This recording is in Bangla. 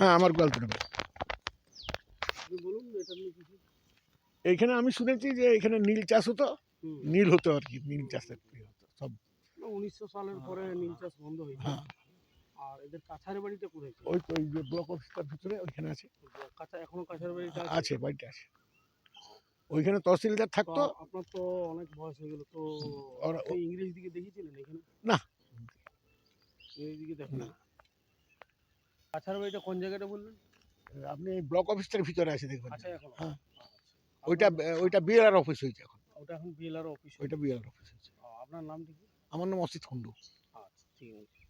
হ্যাঁ আমার বাড়ি। আপনি বলুন এটা নিয়ে কিছু এইখানে আমি শুনেছি যে এখানে নীল চাষ হতো। নীল হতো আর কি নীল চাষের ইয়ে হতো সব। উনিশশো সালের পরে নীল চাষ বন্ধ হয়েছে হ্যাঁ। আর এদের কাছারি কোথায় ওই তো ওই যে ব্লক অফিসটার ভিতরে ওইখানে আছে। এখনও কাছারি বাড়িটা আছে? আছে বাড়িটা আছে। ওইখানে তহসিলদার থাকতো। আপনার তো অনেক বয়স হয়ে গেল তো ইংরেজ দিকে দেখেছিলেন এখানে? না। ইংরেজ দিকে দেখেন না। কাছারি বাড়িটা কোন জায়গাটা বললেন? আপনি ব্লক অফিসটার ভিতরে আছে দেখবেন আচ্ছা এখন। হ্যাঁ। ওইটা ওইটা বিএলআর অফিস হয়েছে এখন। ওটা এখন বিএলআর অফিস ওইটা বিএলআর অফিস হয়েছে। আপনার নাম কি আমার নাম অসিত কুন্ডু আচ্ছা ঠিক আছে।